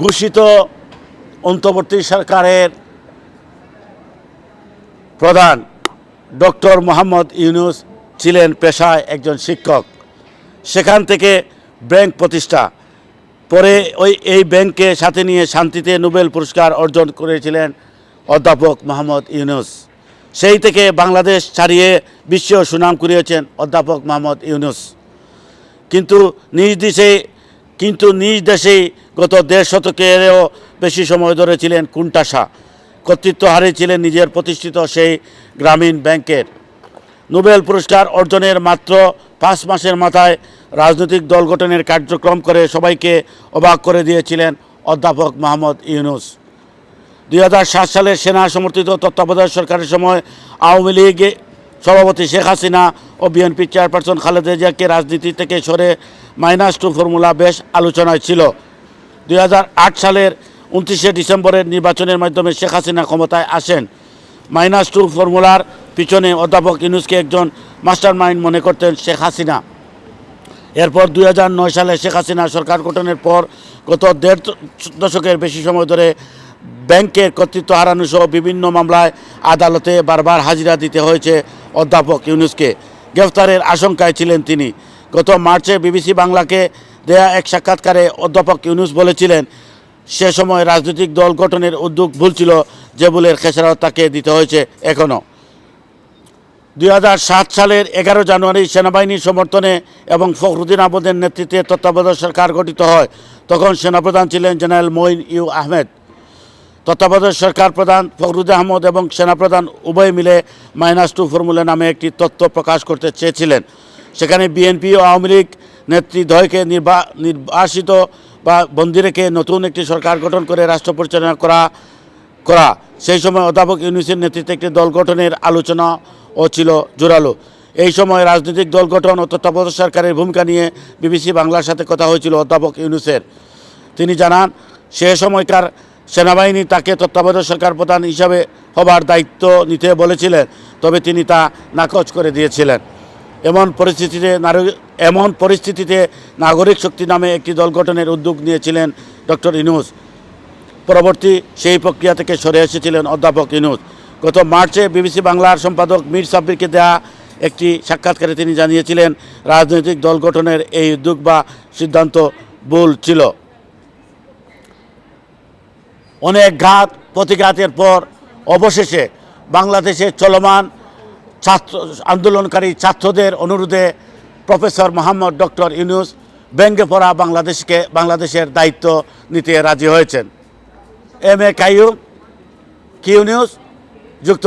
ঘোষিত অন্তর্বর্তী সরকারের প্রধান ডক্টর মোহাম্মদ ইউনুস ছিলেন পেশায় একজন শিক্ষক। সেখান থেকে ব্যাংক প্রতিষ্ঠা। পরে ওই, এই ব্যাংককে সাথে নিয়ে শান্তিতে নোবেল পুরস্কার অর্জন করেছিলেন অধ্যাপক মোহাম্মদ ইউনুস। সেই থেকে বাংলাদেশ ছাড়িয়ে বিশ্ব সুনাম করিয়েছেন অধ্যাপক মোহাম্মদ ইউনুস। কিন্তু নিজ দেশে কিন্তু নিজ দেশেই গত দেড় শতকেরও বেশি সময় ধরে ছিলেন কুণ্ঠাসা। কর্তৃত্ব হারিয়েছিলেন নিজের প্রতিষ্ঠিত সেই গ্রামীণ ব্যাংকের। নোবেল পুরস্কার অর্জনের মাত্র পাঁচ মাসের মাথায় রাজনৈতিক দল গঠনের কার্যক্রম করে সবাইকে অবাক করে দিয়েছিলেন অধ্যাপক মোহাম্মদ ইউনুস। দুই সালের সেনা সমর্থিত তত্ত্বাবধায়ক সরকারের সময় আওয়ামী লীগ সভাপতি শেখ হাসিনা ও বিএনপি চেয়ারপারসন খালেদা জিয়াকে রাজনীতি থেকে সরে মাইনাস টু ফর্মুলা বেশ আলোচনায় ছিল। দুই হাজার আট সালের উনত্রিশে ডিসেম্বরের নির্বাচনের মাধ্যমে শেখ হাসিনা ক্ষমতায় আসেন। মাইনাস টু ফর্মুলার পিছনে অধ্যাপক ইউনুসকে একজন মাস্টার মাইন্ড মনে করতেন শেখ হাসিনা। এরপর দুই হাজার নয় সালে শেখ হাসিনা সরকার গঠনের পর গত দেড় দশকের বেশি সময় ধরে ব্যাংকের কর্তৃত্ব হারানো সহ বিভিন্ন মামলায় আদালতে বারবার হাজিরা দিতে হয়েছে অধ্যাপক ইউনুসকে। গ্রেফতারের আশঙ্কায় ছিলেন তিনি। গত মার্চে বিবিসি বাংলাকে দেয়া এক সাক্ষাৎকারে অধ্যাপক ইউনুস বলেছিলেন, সে সময় রাজনৈতিক দল গঠনের উদ্যোগ ভুল ছিল যে ভুলের খেসারত তাকে দিতে হয়েছে এখনও। দু হাজার সাত সালের এগারো জানুয়ারি সেনাবাহিনীর সমর্থনে এবং ফখরুদ্দিন আহমদের নেতৃত্বে তত্ত্বাবধায়ক সরকার গঠিত হয়, তখন সেনাপ্রধান ছিলেন জেনারেল মঈন ইউ আহমেদ। তত্ত্বাবধায়ক সরকার প্রধান ফখরুদ্দিন আহমদ এবং সেনাপ্রধান উভয় মিলে মাইনাস টু ফর্মুলা নামে একটি তথ্য প্রকাশ করতে চেয়েছিলেন। সেখানে বিএনপি ও আওয়ামী লীগ নেতৃদ্বয়কে নির্বা, নির্বাসিত বা বন্দি রেখে নতুন একটি সরকার গঠন করে রাষ্ট্র পরিচালনা করা করা। সেই সময় অধ্যাপক ইউনুসের নেতৃত্বে একটি দল গঠনের আলোচনা ও ছিল জোরালো। এই সময় রাজনৈতিক দল গঠন ও তত্ত্বাবধায়ক সরকারের ভূমিকা নিয়ে বিবিসি বাংলার সাথে কথা হয়েছিল অধ্যাপক ইউনুসের। তিনি জানান, সে সময়কার সেনাবাহিনী তাকে তত্ত্বাবধায়ক সরকার প্রধান হিসাবে হবার দায়িত্ব নিতে বলেছিলেন, তবে তিনি তা নাকচ করে দিয়েছিলেন। এমন পরিস্থিতিতে এমন পরিস্থিতিতে নাগরিক শক্তি নামে একটি দল গঠনের উদ্যোগ নিয়েছিলেন ডক্টর ইনুস। পরবর্তী সেই প্রক্রিয়া থেকে সরে এসেছিলেন অধ্যাপক ইনুস। গত মার্চে বিবিসি বাংলার সম্পাদক মীর সাব্বিরকে দেয়া একটি সাক্ষাৎকারে তিনি জানিয়েছিলেন, রাজনৈতিক দল গঠনের এই উদ্যোগ বা সিদ্ধান্ত ভুল ছিল। অনেক ঘাত, প্রতিঘাতের পর অবশেষে বাংলাদেশে চলমান ছাত্র, আন্দোলনকারী ছাত্রদের অনুরোধে প্রফেসর মোহাম্মদ ডক্টর ইউনুস ব্যাঙ্গে পড়া বাংলাদেশকে, বাংলাদেশের দায়িত্ব নিতে রাজি হয়েছেন। M A Kaiyum, Q news, যুক্ত